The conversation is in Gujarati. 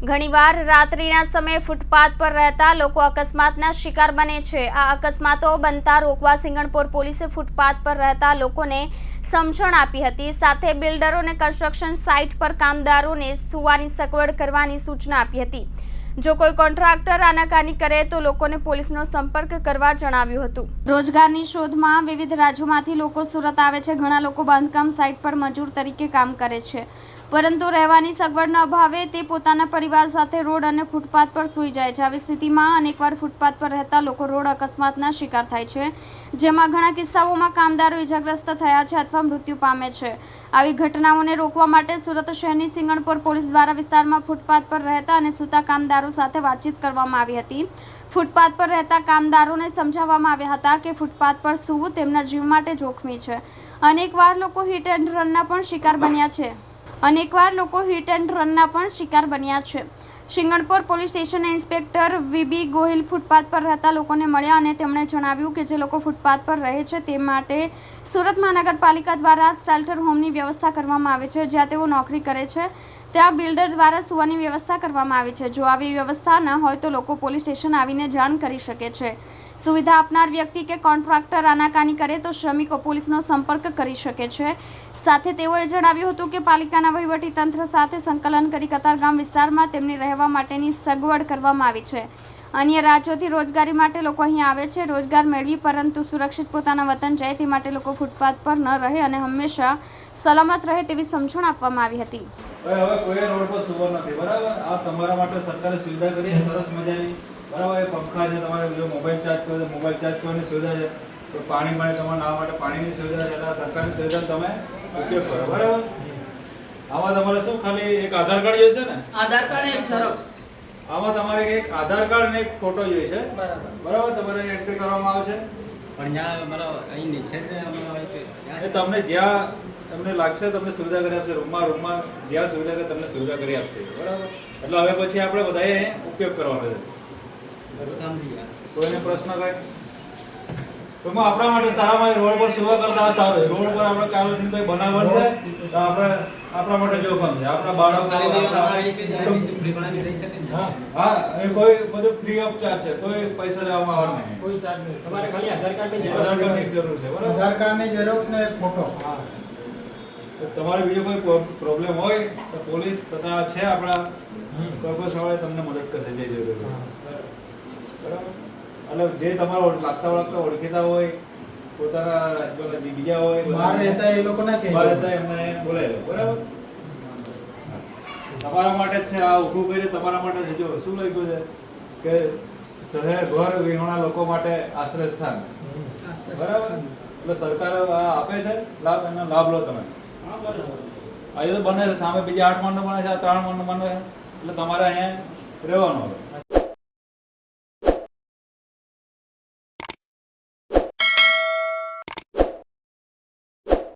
ઘણીવાર રાત્રિના સમયે ફૂટપાથ પર રહેતા લોકો અકસ્માતના શિકાર બને છે. આ અકસ્માતો બનતા રોકવા સિંગણપોર પોલીસે ફૂટપાથ પર રહેતા લોકોને સમજણ આપી હતી. સાથે બિલ્ડરોને કન્સ્ટ્રક્શન સાઇટ પર કામદારોને સુવાની સગવડ કરવાની સૂચના આપી હતી. જો કોઈ કોન્ટ્રાક્ટર આનાકાની કરે તો લોકોને પોલીસનો સંપર્ક કરવા જણાવ્યું હતું. રોજગારની શોધમાં વિવિધ રાજ્યોમાંથી લોકો સુરત આવે છે. ઘણા લોકો બાંધકામ સાઇટ પર મજૂર તરીકે કામ કરે છે. પરંતુ રહેવાની સગવડના અભાવે તે પોતાના પરિવાર સાથે રોડ અને ફૂટપાથ પર સૂઈ જાય છે. આવી સ્થિતિમાં અનેકવાર ફૂટપાથ પર રહેતા લોકો રોડ અકસ્માતના શિકાર થાય છે, જેમાં ઘણા કિસ્સાઓમાં કામદારો ઇજાગ્રસ્ત થયા છે અથવા મૃત્યુ પામે છે. આવી ઘટનાઓને રોકવા માટે સુરત શહેરની સિંગણપોર પોલીસ દ્વારા વિસ્તારમાં ફૂટપાથ પર રહેતા અને સૂતા કામદારો સાથે વાતચીત કરવામાં આવી હતી. ફૂટપાથ પર રહેતા કામદારોને સમજાવવામાં આવ્યા હતા કે ફૂટપાથ પર સૂવું તેમના જીવ માટે જોખમી છે. અનેકવાર લોકો હિટ એન્ડ રનના પણ શિકાર બન્યા છે. અનેકવાર લોકો હિટ એન્ડ રનના પણ શિકાર બન્યા છે. શિંગણપોર પોલીસ સ્ટેશનના ઇન્સ્પેક્ટર વીબી ગોહિલ ફૂટપાથ પર રહેતા લોકોને મળ્યા અને તેમણે જણાવ્યું કે જે લોકો ફૂટપાથ પર રહે છે તે માટે સુરત મહાનગરપાલિકા દ્વારા શેલ્ટર હોમની વ્યવસ્થા કરવામાં આવે છે, જ્યાં તેઓ નોકરી કરે છે. ત્યાં બિલ્ડર દ્વારા સુવાની વ્યવસ્થા કરવામાં આવી છે. જો આવી વ્યવસ્થા ન હોય તો લોકો પોલીસ સ્ટેશન આવીને જાણ કરી શકે છે. સુવિધા આપનાર વ્યક્તિ કે કોન્ટ્રાક્ટર આનાકાની કરે તો શ્રમિકો પોલીસનો સંપર્ક કરી શકે છે. સાથે તેઓએ જણાવ્યું હતું કે પાલિકાના વહીવટી તંત્ર સાથે સંકલન કરી કતારગામ વિસ્તારમાં તેમની રહેવા માટેની સગવડ કરવામાં આવી છે. અન્ય રાજ્યોથી રોજગારી માટે લોકો અહીં આવે છે. રોજગાર મેળવી પરંતુ સુરક્ષિત પોતાના વતન જાય તે માટે લોકો ફૂટપાથ પર ન રહે અને હંમેશા સલામત રહે તેવી સમજણ આપવામાં આવી હતી. હવે હવે કોઈ રોડ પર સુવર નથી બરાબર? આ તમારા માટે સરકારે સુવિધા કરી છે સરસ મજાની. બરાબર એ પંખા છે તમારે જો મોબાઈલ ચાર્જ કરો મોબાઈલ ચાર્જ કરવાની સુવિધા છે. તો પાણી માટે તમારે નાવા માટે પાણીની સુવિધા છે એટલે આ સરકારની સુવિધા તમે ઉપયોગ કરો બરાબર? આમાં તમારે શું ખાલી એક આધાર કાર્ડ જોઈશે ને? આધાર કાર્ડ એક ઝેરોક્સ આમાં તમારે એક આધાર કાર્ડ ને એક ફોટો જોઈએ છે બરાબર. બરાબર તમારે એન્ટ્રી કરવામાં આવશે. પણ જ્યાં મતલબ અહીં નીચે છે અમારા તમને જ્યાં તમને લાગશે તમને સુવિધા કરી આપશે રૂમમાં રૂમમાં જ્યાં સુવિધા કરે તમને સુવિધા કરી આપશે. બરાબર? એટલે હવે પછી આપણે બધાએ ઉપયોગ કરવાનો છે. કોઈને પ્રશ્ન કઈ ટૂંકમાં આપણા માટે સારામાં રોડ પર સેવા કરતા સારું રોડ પર આપણે કાલો દિન કોઈ બનાવટ છે તો આપણે આપણા માટે જોખમ છે. આપણા બાળકો હા એ કોઈ બધું ફ્રી ઓફ ચાર્જ છે. કોઈ પૈસા લેવામાં આવે નહીં. કોઈ ચાર્જ નહીં. તમારે ખાલી આધાર કાર્ડની આધાર જરૂર કાર્ડની જરૂર છે બરાબર? આધાર કાર્ડની જરૂર ને એક ફોટો હા. તમારે બીજો કોઈ પ્રોબ્લેમ હોય તો પોલીસ તથા છે આપણા કોર્પોરેશન વાળા તમને મદદ કરશે જે જરૂર. બરાબર? એટલે જે તમારો લાગતા ઓળખતા ઓળખીતા હોય પોતાના રાજ્યમાં જે બીજા હોય બહાર રહેતા એ લોકોને કે બહાર રહેતા એમને બોલાવી બરાબર? તમારા માટે જ છે આ ઊભું કરી તમારા માટે છે જો શું લખ્યું છે? કે શહેર ઘર વિહોણા લોકો માટે આશ્રય સ્થાન બરાબર? એટલે સરકાર આ આપે છે લાભ એનો લાભ લો તમે. આ તો બને સામે બીજા આઠ માળનું બને છે, આ ત્રણ માળનું બને છે. એટલે તમારે અહીંયા રહેવાનું. હવે